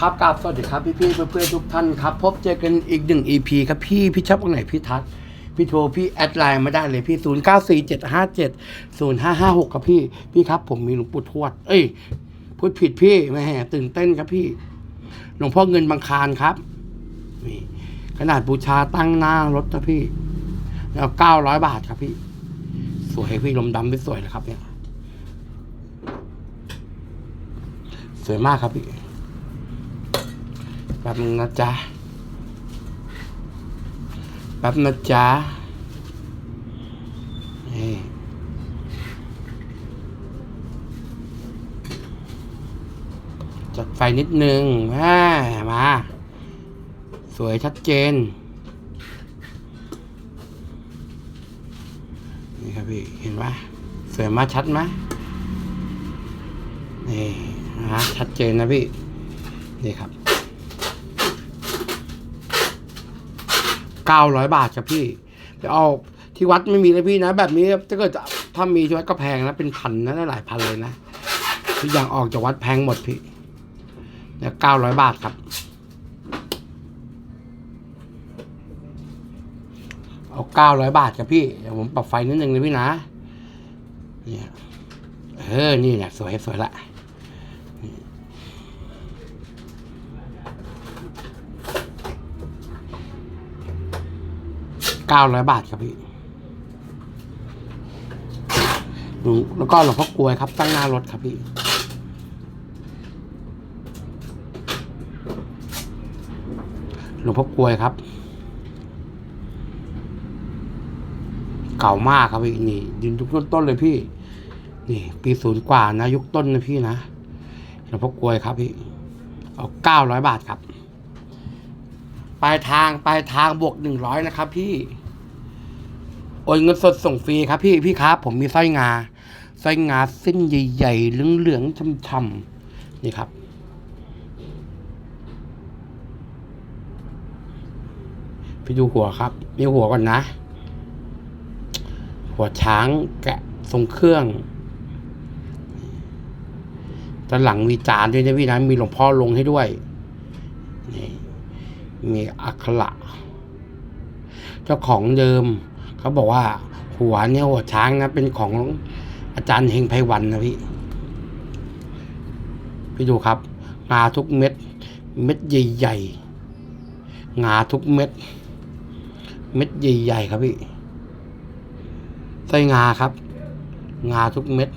ครับกราบสวัสดีครับพี่พี่ๆเพื่อนๆทุกท่านครับ พบเจอกันอีกหนึ่ง EP ครับพี่พี่ชอบตรงไหนพี่ทัก พี่โทรพี่แอดไลน์มาได้เลยพี่ 0 9 4 7 5 7 0 5 5 6 ครับพี่ พี่ครับผมมีหลวงปู่ทวด เอ้ยพูดผิดพี่แม่ตื่นเต้นครับพี่ หลวงพ่อเงินบางคารครับนี่ขนาดบูชาตั้งหน้ารถนะพี่ แล้วเก้าร้อยบาทครับพี่ สวยพี่ลมดำไม่สวยเลยครับเนี่ย สวยมากครับพี่ แป๊บนึงนะจ๊ะ แป๊บนะจ๊ะ นี่จัดไฟนิดนึงม่มา สวยชัดเจน นี่ครับพี่ เห็นไหมสวยมากชัดไหมนี่นะชัดเจนนะพี่ นี่ครับ เก้าร้อยบาทครับพี่ไปเอาที่วัดไม่มีเลยพี่นะ แบบนี้ถ้าเกิดถ้ามีที่วัดก็แพงนะเป็นพันนะหลายพันเลยนะทุกอย่างออกจากวัดแพงหมดพี่เนี่ยเก้าร้อยบาทครับเอาเก้าร้อยบาทครับพี่เดี๋ยวผมปรับไฟนิดนึงเลยพี่นะเนี่ยเออนี่เนี่ยสวยสวยละ เก้าร้อยบาทครับพี่แล้วก็หลวงพ่อกลวยครับ ตั้งหน้ารถครับพี่หลวงพ่อกลวยครับ เก่ามากครับพี่นี่ยืนยุคต้นๆเลยพี่ นี่ ปีศูนย์กว่านะ ยุคต้นนะพี่นะหลวงพ่อกลวยครับพี่ เอาเก้าร้อยบาทครับ ปลายทางปลายทางบวกหนึ่งร้อยนะครับพี่ โอนเงินสดส่งฟรีครับพี่พี่ครับ ผมมีสร้อยงาสร้อยงาเส้นใหญ่ๆเหลืองๆช่ำๆนี่ครับพี่ดูหัวครับมีหัวก่อนนะ หัวช้างแกะทรงเครื่องด้านหลังมีจานด้วยนะพี่นะมีหลวงพ่อลงให้ด้วยนี่มีอักขระเจ้าของเดิม เขาบอกว่า หัวเนี่ยหัวช้างนะเป็นของอาจารย์เฮงไพวันนะพี่พี่ดูครับ งาทุกเม็ด เม็ดใหญ่ๆงาทุกเม็ด เม็ดใหญ่ๆครับพี่ไส้งาครับ งาทุกเม็ด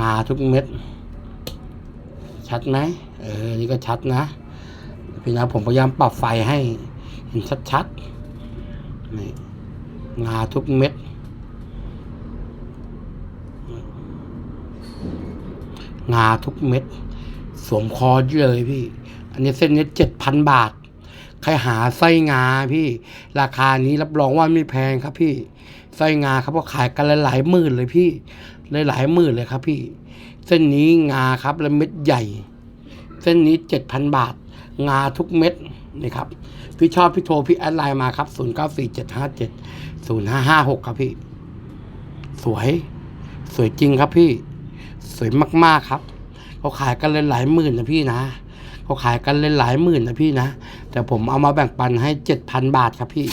งาทุกเม็ด ชัดไหมเออนี่ก็ชัดนะ พี่นะผมพยายามปรับไฟให้ เห็นชัดๆ นี่งาทุกเม็ด งาทุกเม็ด สวมคอเลยพี่ อันนี้เส้นนี้เจ็ดพันบาท ใครหาไส้งาพี่ ราคานี้รับรองว่าไม่แพงครับพี่ ไส้งาครับก็ขายกันหลายหมื่นเลยพี่หลายหมื่นเลยครับพี่ เส้นนี้งาครับแล้วเม็ดใหญ่ เส้นนี้เจ็ดพันบาท งาทุกเม็ดนี่ครับ พี่ชอบพี่โทรพี่แอดไลน์มาครับ0 9 4 7 5 7 0 5 5 6ครับพี่ สวย สวยจริงครับพี่ สวยมากๆครับ เขาขายกันเลยหลายหมื่นนะพี่นะเขาขายกันเลยหลายหมื่นนะพี่นะ แต่ผมเอามาแบ่งปันให้เจ็ดพันบาทครับพี่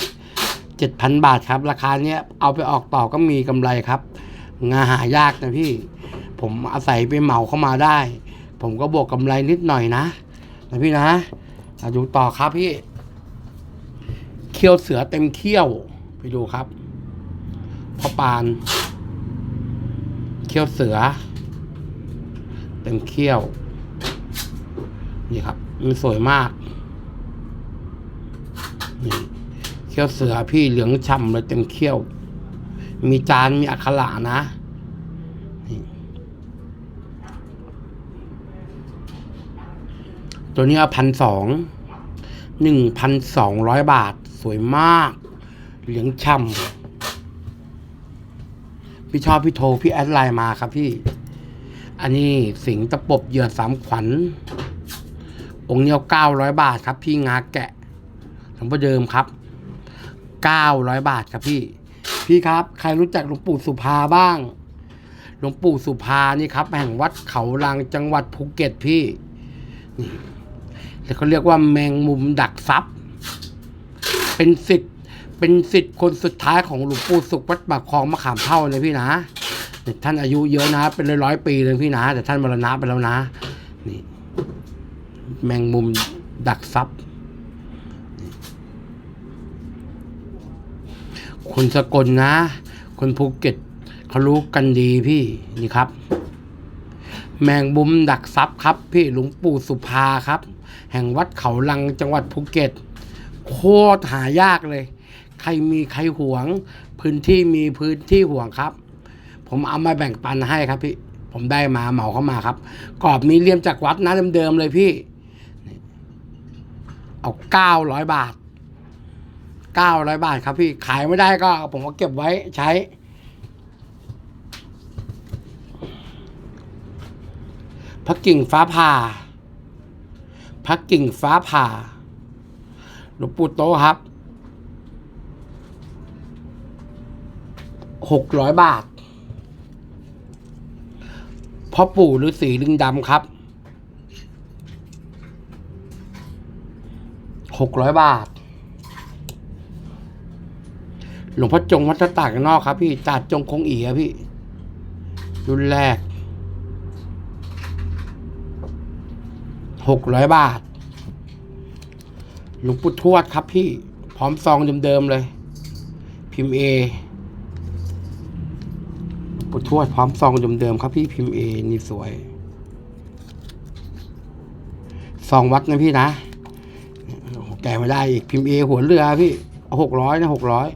เจ็ดพันบาทครับ ราคาเนี้ยเอาไปออกต่อก็มีกำไรครับ งาหายากนะพี่ ผมอาศัยไปเหมาเข้ามาได้ ผมก็บวกกำไรนิดหน่อยนะนะพี่นะ มาดูต่อครับพี่ เขี้ยวเสือเต็มเขี้ยว ไปดูครับพอปาน เขี้ยวเสือ เต็มเขี้ยว นี่ครับมันสวยมากนี่เขี้ยวเสือพี่เหลืองฉ่ำเลยเต็มเขี้ยว มีจานมีอักขระนะนี่ตัวนี้พันสอง หนึ่งพันสองร้อยบาท สวยมาก เหลืองฉ่ำพี่ชอบพี่โทรพี่แอดไลน์มาครับพี่ อันนี้สิงตะปบเหยื่อสามขวัญ องค์เนี้ยเก้าร้อยบาทครับ พี่งาแกะหลวงพ่อเดิมครับเก้าร้อยบาทครับพี่ พี่ครับ ใครรู้จักหลวงปู่สุภาบ้างหลวงปู่สุภานี่ครับ แห่งวัดเขาลังจังหวัดภูเก็ตพี่นี่ เขาเรียกว่าแมงมุมดักซับเป็นสิทธิ์เป็นสิทธิ์คนสุดท้ายของหลวงปู่สุขวัดปากคลองมะขามเท่าเลยพี่นะท่านอายุเยอะนะ เป็นร้อยๆปีเลยพี่นะ แต่ท่านมรณะไปแล้วนะ นี่ แมงมุมดักซับคนสกลนะ คนภูเก็ตเขารู้กันดีพี่นี่ครับ แมงมุมดักซับครับ พี่หลวงปู่สุภาครับ แห่งวัดเขาลังจังหวัดภูเก็ต โคตรหายากเลย ใครมีใครหวง พื้นที่มีพื้นที่ห่วงครับ ผมเอามาแบ่งปันให้ครับพี่ ผมได้มาเหมาเข้ามาครับ กรอบนี้เลี่ยมจากวัดนะเดิมๆเลยพี่ เอาเก้าร้อยบาทเก้าร้อยบาทครับพี่ ขายไม่ได้ก็ผมก็เก็บไว้ใช้พระกิ่งฟ้าผ่า พระกิ่งฟ้าผ่าหลวงปู่โตครับหกร้อยบาทพ่อปู่ฤาษีลิงดำครับหกร้อยบาท หลวงพ่อจงวัดตากนอกครับพี่จาดจงคงอีครับพี่ รุ่นแรก หกร้อยบาท หลวงปู่ทวดครับพี่ พร้อมซองเดิมๆเลย พิมพ์เอหลวงปู่ทวดพร้อมซองเดิมๆครับพี่พิมพ์เอนี่สวยซองวัดนะพี่นะแกไม่ได้อีกพิมพ์เอหัวเรือพี่หกร้อยนะหกร้อย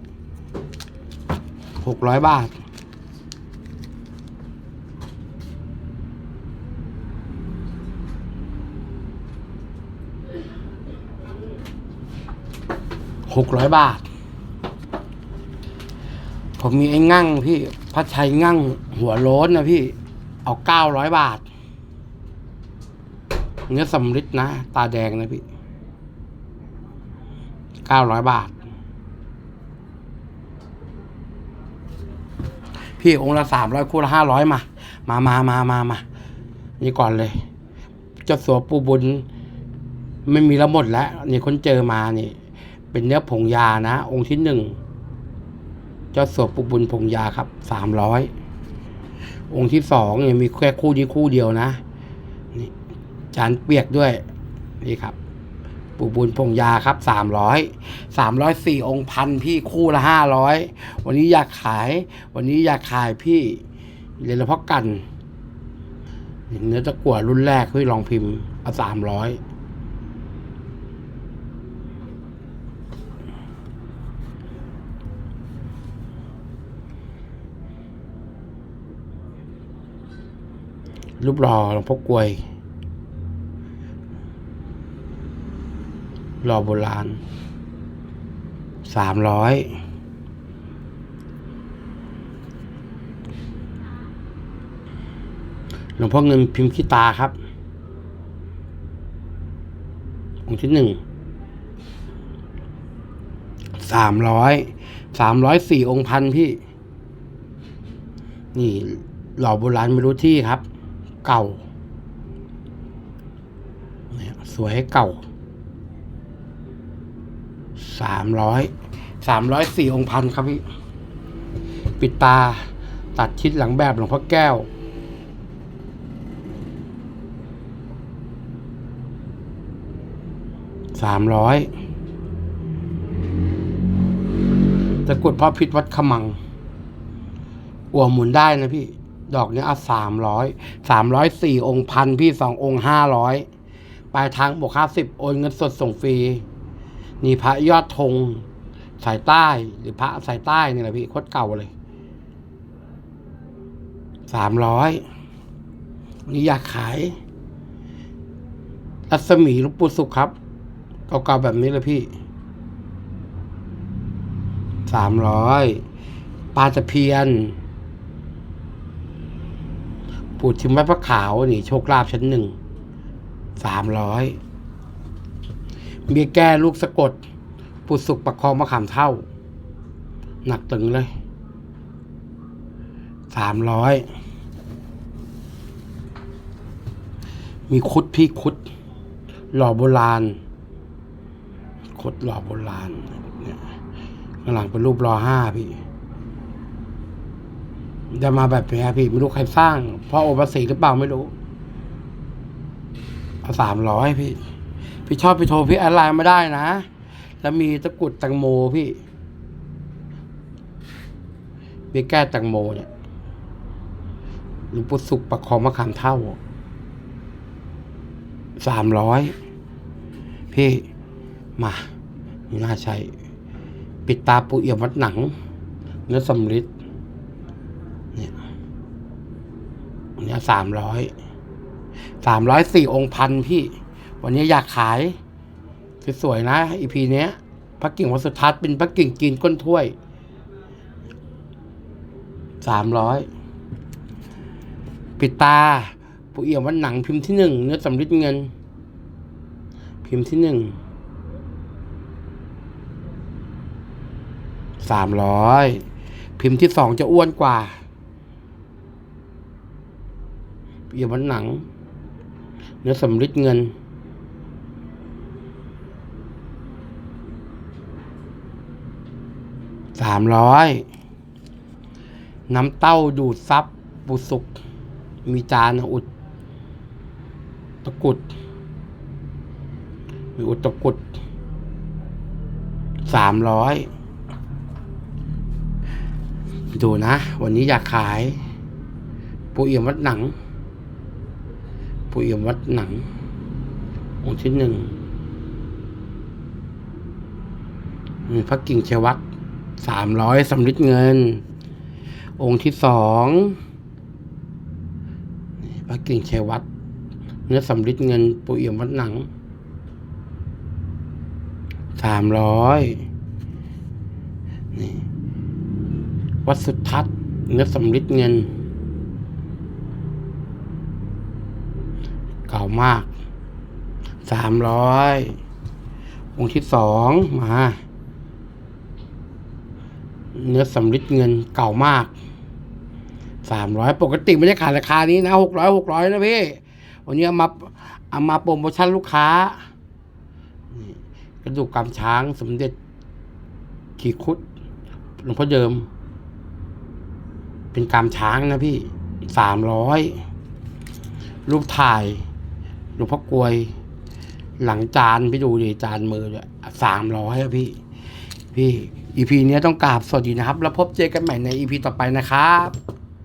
หกร้อยบาท หกร้อยบาท ผมมีไอ้งั่งพี่พัดชัยงั่งหัวโล้นนะพี่ เอาเก้าร้อยบาท เนื้อสำริดนะ ตาแดงนะพี่เก้าร้อยบาท พี่องค์ละสามร้อยคู่ละห้าร้อยมา มามามามามานี่ก่อนเลย เจ้าสัวปูบุญ ไม่มีแล้วหมดแล้วนี่คนเจอมานี่ เป็นเนื้อผงยานะ องค์ที่หนึ่งเจ้าสัวปูบุญผงยาครับสามร้อยองค์ที่สองเนี่ยมีแค่คู่นี้คู่เดียวนะนี่จานเปียกด้วยนี่ครับปูบุญพงยาครับสามร้อยสามร้อยสี่องค์พันพี่คู่ละห้าร้อยวันนี้อยากขาย วันนี้อยากขายพี่เรียนเพาะกัน เนื้อตะกั่วรุ่นแรกพี่ลองพิมพ์เอาสามร้อย รูปรอหลวงพ่อกลวยรอโบราณสามร้อยหลวงพ่อเงินพิมพ์ขี้ตาครับองค์ที่หนึ่งสามร้อยสามร้อยสี่องค์พันพี่ นี่หล่อโบราณไม่รู้ที่ครับ เก่าเนี่ยสวยเก่าสามร้อยสามร้อยสี่องค์พันครับพี่ปิดตาตัดชิดหลังแบบหลวงพ่อแก้ว สามร้อยตะกุดพ่อพิษวัดขมังอัวหมุนได้นะพี่ ดอกเนี้ยเอาสามร้อยสามร้อยสี่องค์พันพี่สององค์ห้าร้อยปลายทางบวกห้าสิบโอนเงินสดส่งฟรีนี่พระยอดธงสายใต้หรือพระสายใต้นี่แหละพี่โคตรเก่าเลยสามร้อยนี่อยากขาย รัศมีลูกปูสุขครับเก่าๆแบบนี้เลยพี่สามร้อยปลาตะเพียน ปูดทิมไว้พระขาวนี่โชคลาภชั้นหนึ่งสามร้อยเมียแก้ลูกสะกดปูดสุกประคองมะขามเท่า หนักตึงเลยสามร้อยมีคุดพี่คุด หล่อโบราณคดหล่อโบราณเนี่ยข้างหลังเป็นรูปรอห้าพี่ จะมาแบบนี้พี่ไม่รู้ใครสร้าง เพราะโอภาษีหรือเปล่าไม่รู้เอาสามร้อยพี่ พี่ชอบพี่โทรพี่แอดไลน์ไมาได้นะ แล้วมีตะกุดตังโมพี่มีแก้ตังโมเนี่ยหลวงปู่สุขประคองมะขามเท่าสามร้อยพี่มาน่าใช่ปิดตาปูเอี่ยมวัดหนังเนื้อสำริดเนี่ย อันนี้สามร้อยสามร้อยสี่องค์พันพี่ วันนี้อยากขายสวยๆนะอีพีเนี้ยพระกิ่งวัดสุทัศน์เป็นพระกิ่งกินก้นถ้วยสามร้อยปิดตาปูเอี่ยมวันหนังพิมพ์ที่หนึ่งเนื้อสำริดเงิน พิมพ์ที่หนึ่งสามร้อยพิมพ์ที่สองจะอ้วนกว่าปู เอี่ยมวันหนัง เนื้อสำริดเงิน สามร้อยน้ำเต้าดูดซับบุสุก มีจานอุด ตะกุด มีอุดตะกุด สามร้อยดูนะ วันนี้อยากขาย ปูเอี่ยมวัดหนัง ปูเอี่ยมวัดหนัง องค์ที่หนึ่งมีพระกิ่งเชวัดสามร้อยสำริดเงิน องค์ที่สองพระกิ่งเชวัดเนื้อสำริดเงินปูเอี่ยมวัดหนังสามร้อยนี่วัดสุทัศน์เนื้อสำริดเงิน เก่า มากสามร้อยองค์ที่สองมา เนื้อสำริดเงินเก่ามากสามร้อยปกติไม่ได้ขายราคานี้นะหกร้อยหกร้อยนะพี่วันนี้เอามาเอามาโปรโมชั่นลูกค้านี่กระดูกกำช้างสมเด็จขี่คุดหลวงพ่อเดิม เป็นกำช้างนะพี่สามร้อยรูปถ่าย ลวงพ่อกลวย หลังจานพี่ดูดิจานมือเนี่ยสามร้อยพี่ พี่อีพีนี้ต้องกราบสวัสดีนะครับ แล้วพบเจอกันใหม่ในอีพีต่อไปนะครับ